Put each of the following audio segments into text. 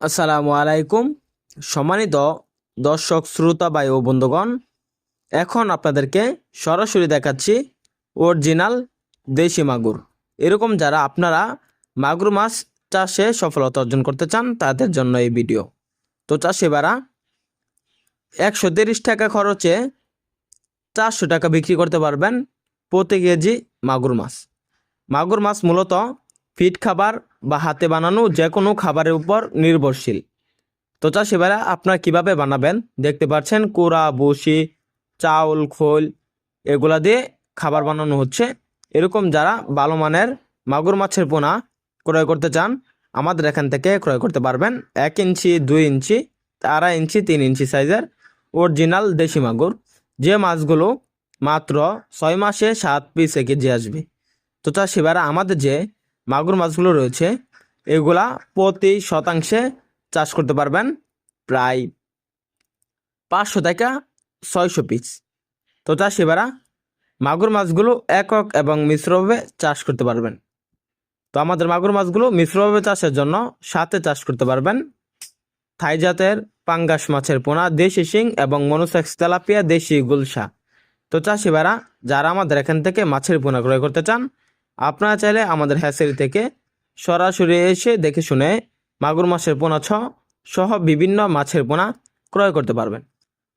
আসসালামু আলাইকুম। সম্মানিত দর্শক, শ্রোতা ও বন্ধুগণ, এখন আপনাদেরকে সরাসরি দেখাচ্ছি অরিজিনাল দেশি মাগুর। এরকম যারা আপনারা মাগুর মাছ চাষে সফলতা অর্জন করতে চান, তাদের জন্য এই ভিডিও। তো চাষিবারা একশো তিরিশ টাকা খরচে চারশো টাকা বিক্রি করতে পারবেন প্রতি কেজি মাগুর মাছ। মাগুর মাছ মূলত ফিট খাবার বা হাতে বানানো যে কোনো খাবারের উপর নির্ভরশীল। তো চাষিভাইরা আপনারা কীভাবে বানাবেন? দেখতে পাচ্ছেন কুড়া বসি চাউল, খোল, এগুলা দিয়ে খাবার বানানো হচ্ছে। এরকম যারা ভালো মানের মাগুর মাছের পোনা ক্রয় করতে চান, আমাদের এখান থেকে ক্রয় করতে পারবেন। এক ইঞ্চি, দুই ইঞ্চি, আড়াই ইঞ্চি, তিন ইঞ্চি সাইজের অরিজিনাল দেশি মাগুর। যে মাছগুলো মাত্র ছয় মাসে সাত পিস কেজি আসবে। তো চাষিভাইরা আমাদের যে মাগুর মাছগুলো রয়েছে। এগুলা প্রতি শতাংশে চাষ করতে পারবেন প্রায় পাঁচশো থেকে ছয়শো পিস তো চাষিবারা মাগুর মাছগুলো একক এবং মিশ্রভাবে চাষ করতে পারবেন। তো আমাদের মাগুর মাছগুলো মিশ্রভাবে চাষের জন্য সাথে চাষ করতে পারবেন থাই জাতের পাঙ্গাস মাছের পোনা, দেশি শিং এবং মনোসেক্স তেলাপিয়া, দেশি গুলশা। তো চাষিবারা যারা আমাদের এখান থেকে মাছের পোনা ক্রয় করতে চান আপনারা চাইলে আমাদের হ্যাচারি থেকে সরাসরি এসে দেখে শুনে মাগুর মাছের পোনা ছ সহ বিভিন্ন মাছের পোনা ক্রয় করতে পারবেন।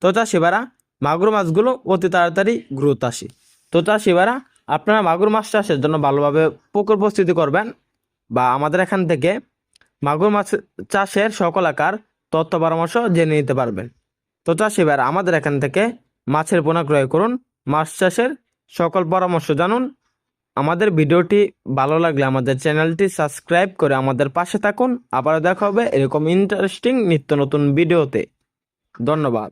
তো চাষিবারা মাগুর মাছগুলো অতি তাড়াতাড়ি গ্রোথ আসে। তো চাষিবারা আপনারা মাগুর মাছ চাষের জন্য ভালোভাবে পুকুর প্রস্তুতি করবেন বা আমাদের এখান থেকে মাগুর মাছ চাষের সকল আকার, তথ্য পরামর্শ জেনে নিতে পারবেন। তো চাষিবারা আমাদের এখান থেকে মাছের পোনা ক্রয় করুন, মাছ চাষের সকল পরামর্শ জানুন আমাদের ভিডিওটি ভালো লাগলে আমাদের চ্যানেলটি সাবস্ক্রাইব করে আমাদের পাশে থাকুন। আবারও দেখা হবে এরকম ইন্টারেস্টিং নিত্য নতুন ভিডিওতে। ধন্যবাদ।